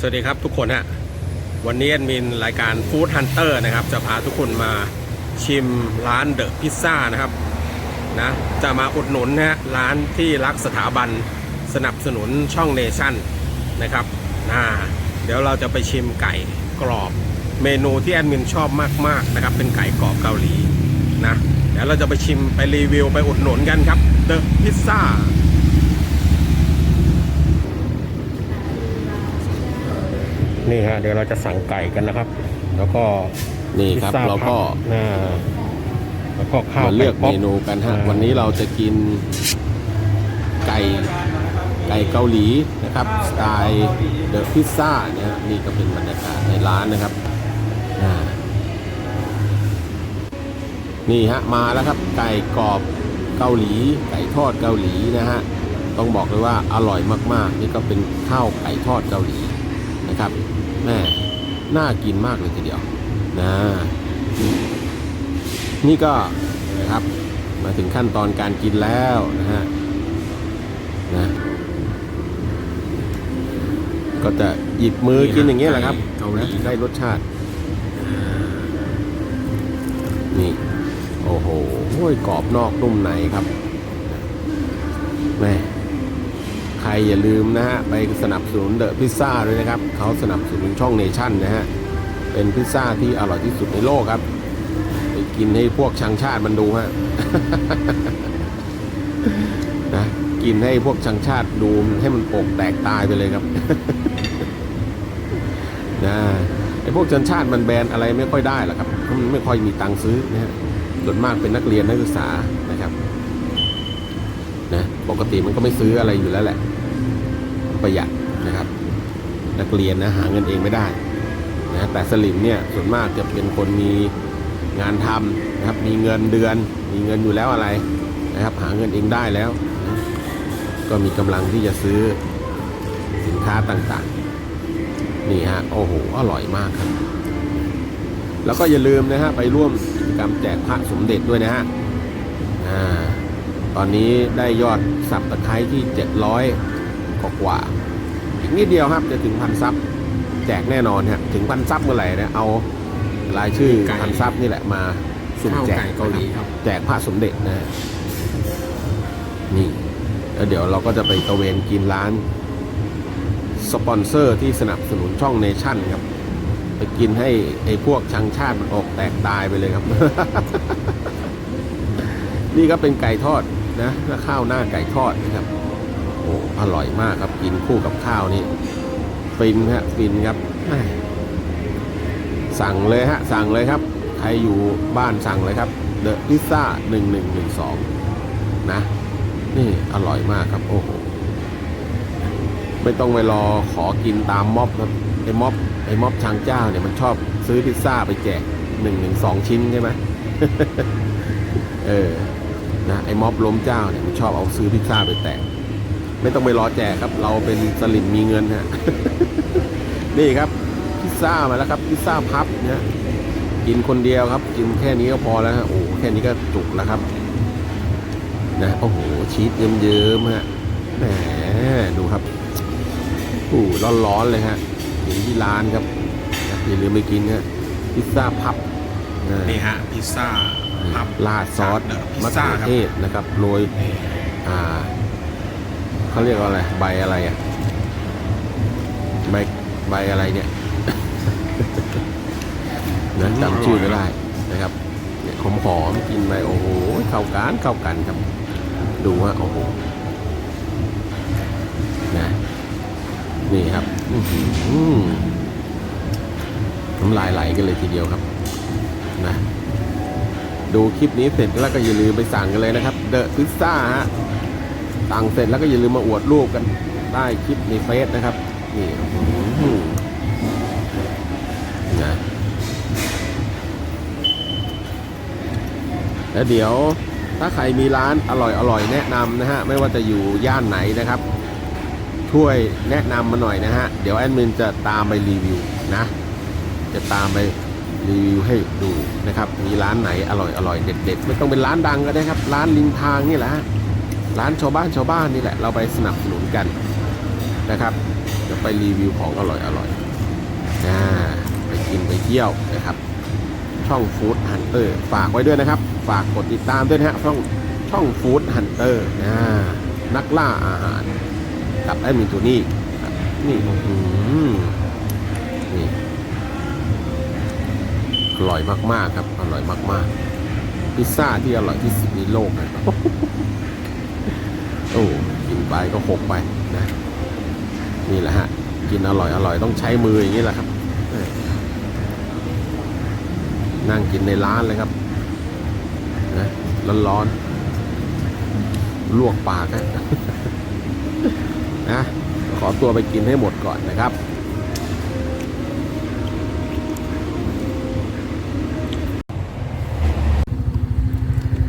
สวัสดีครับทุกคนฮะวันนี้แอดมินรายการฟู้ดฮันเตอร์นะครับ จะพาทุกคนมาชิมร้านเดอะพิซซ่านะครับนะจะมาอุดหนุนนะฮะร้านที่รักสถาบันสนับสนุนช่องเนชั่นนะครับนะเดี๋ยวเราจะไปชิมไก่กรอบ เมนูที่แอดมินชอบมากๆนะครับ เป็นไก่กรอบเกาหลีนะเดี๋ยวเราจะไปชิมไปรีวิวไปอุดหนุนกันครับเดอะพิซซ่า นี่ฮะเดี๋ยวเราจะสั่งไก่กันนะครับ แล้วก็นี่ครับพิซซ่เราก็พับอ่าแล้วก็ข้าวมาเลือกไป๊เมนูกันฮะอ่าวันนี้เราจะกินไก่ไก่เกาหลีนะครับสไตล์เดอะพิซซ่าเนี่ยฮะนี่ก็เป็นบรรยากาศในร้านนะครับอ่านี่ฮะมาแล้วครับไก่กรอบเกาหลี ไก่ทอดเกาหลีนะฮะต้องบอกเลยว่าอร่อยมากๆ นี่ก็เป็นข้าวไก่ทอดเกาหลี นะครับแม่น่ากินมากเลยทีเดียวนะนี่ก็นะครับมาถึงขั้นตอนการกินแล้วนะฮะนะก็จะหยิบมือกินอย่างเงี้ยแหละครับเกาหลีนะได้รสชาติ นี่ โอ้โหโอ้ยกรอบนอกนุ่มในครับแม่ใคร อย่าลืมนะฮะไปสนับสนุนเดอะพิซซ่าด้วยนะครับเขาสนับสนุนช่องเนชั่นนะฮะเป็นพิซซ่าที่อร่อยที่สุดในโลกครับ ไปกินให้พวกชังชาติมันดูฮะนะกินให้พวกชังชาติดูให้มันโปกแตกตายไปเลยครับนะไอ้พวกชังชาติมันแบนอะไรไม่ค่อยได้หรอกครับเพราะมันไม่ค่อยมีตังค์ซื้อนะฮะส่วนมากเป็นนักเรียนนักศึกษานะครับนะปกติมันก็ไม่ซื้ออะไรอยู่แล้วแหละ ประหยัดนะครับ นักเรียนนะหาเงินเองไม่ได้นะแต่สลิมเนี่ยส่วนมากจะเป็นคนมีงานทำนะครับ มีเงินเดือน มีเงินอยู่แล้วอะไรนะครับ หาเงินเองได้แล้วนะก็มีกำลังที่จะซื้อสินค้าต่างๆ นี่ฮะ โอ้โห อร่อยมากครับ แล้วก็อย่าลืมนะฮะไปร่วมกิจกรรมแจกพระสมเด็จด้วยนะฮะอ่าตอนนี้ได้ยอดสับตะไคร้ที่ 700 กว่ากว่าๆอีกนิดเดียวครับจะถึงพันซับแจกแน่นอนฮะถึงพันซับเมื่อไหร่เนี่ยเอารายชื่อไก่พันซับนี่แหละมาสุ่มข้าวแจกไก่เกาหลีครับแจกพระสมเด็จนะฮะนี่แล้วเดี๋ยวเราก็จะไปตระเวนกินร้าน สปอนเซอร์ที่สนับสนุนช่องเนชั่นครับ ไปกินให้ไอ้พวกชังชาติมันออกแตกตายไปเลยครับ นี่ก็เป็นไก่ทอดนะแล้วข้าวหน้าไก่ทอดนะครับ โอ้อร่อยมากครับกินคู่กับข้าวนี่ฟินฮะฟินครับสั่งเลยฮะสั่งเลยครับ ใครอยู่บ้านสั่งเลยครับเดอะพิซซ่าหนึ่งหนึ่งหนึ่งสองนะ นี่อร่อยมากครับ โอ้โหไม่ต้องไปรอขอกินตามม็อบครับไอ้ม็อบไอ้ม็อบชางเจ้าเนี่ยมันชอบซื้อพิซซ่าไปแจกหนึ่งหนึ่งสองชิ้นใช่ไหมเออนะไอ้ม็อบล้มเจ้าเนี่ยมันชอบเอาซื้อพิซซ่าไปแจก ไม่ต้องไปรอแจกครับ เราเป็นสลิมมีเงินฮะ นี่ครับพิซซ่ามาแล้วครับพิซซ่าพับเนี่ยกินคนเดียวครับ กินแค่นี้ก็พอแล้วฮะโอ้แค่นี้ก็จุกแล้วครับ นะโอ้โหชีสเยิ้มๆฮะแหมดูครับโอ้ร้อนๆเลยฮะถึงที่ร้านครับนะอย่าลืมไปกินฮะพิซซ่าพับนะนี่ฮะพิซซ่าพับราดซอสจาก The มะ Pizza เขือเทศนะครับโรยนี่อ่า เขาเรียกว่าอะไร ใบอะไรอะ ใบ ใบอะไรเนี่ยนะจำชื่อไม่ได้นะครับเนี่ยหอมหอมๆกินไปโอ้โห เข้ากันเข้ากันครับ ดูว่าโอ้โหนะนี่ครับอื้อหือน้ำลายไหลกันเลยทีเดียวครับ นะ ดูคลิปนี้เสร็จแล้วก็อย่าลืมไปสั่งกันเลยนะครับ เดอะพิซซ่าฮะ สั่งเสร็จแล้วก็อย่าลืมมาอวดรูปกันใต้คลิปในเฟซนะครับ นี่นะแล้วเดี๋ยวถ้าใครมีร้านอร่อยอร่อยแนะนำนะฮะ ไม่ว่าจะอยู่ย่านไหนนะครับ ช่วยแนะนำมาหน่อยนะฮะ เดี๋ยวแอดมินจะตามไปรีวิวนะ จะตามไปรีวิวให้ดูนะครับ มีร้านไหนอร่อยอร่อยเด็ดๆ ไม่ต้องเป็นร้านดังก็ได้ครับ ร้านริมทางนี่แหละ ร้านชาวบ้านชาวบ้านนี่แหละ เราไปสนับสนุนกันนะครับจะไปรีวิวของอร่อยอร่อยนะไปกินไปเที่ยวนะครับ ช่องฟู้ดฮันเตอร์ฝากไว้ด้วยนะครับ ฝากกดติดตามด้วยนะฮะช่องช่องฟู้ดฮันเตอร์นะนักล่าอาหารกับแอดมินตัวนี้นี่อื้อหือนี่อร่อยมากๆครับ อร่อยมากๆ พิซซ่าที่อร่อยที่สุดในโลกนะครับ โอ้กินไปก็หกไปนะนี่แหละฮะกินอร่อยอร่อยต้องใช้มืออย่างนี้แหละครับ นั่งกินในร้านเลยครับนะร้อนๆลวกปากนะขอตัวไปกินให้หมดก่อนนะครับ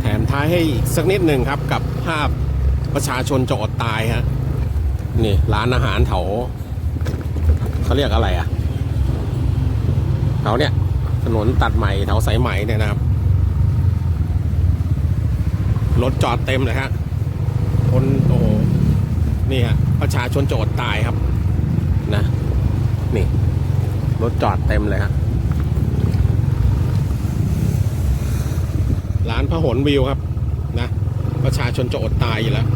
แถมท้ายให้อีกสักนิดหนึ่งครับกับภาพ ประชาชนจะอดตายฮะนี่ร้านอาหารแถวเขาเรียกอะไรอะแถวเนี้ยถนนตัดใหม่แถวสายไหม่เนี่ยนะครับรถจอดเต็มเลยฮะคนโอ้โหนี่ฮะประชาชนจะอดตายครับนะ นี่รถจอดเต็มเลยฮะร้านพหลวิวครับนะ ประชาชนจะอดตายอยู่แล้ว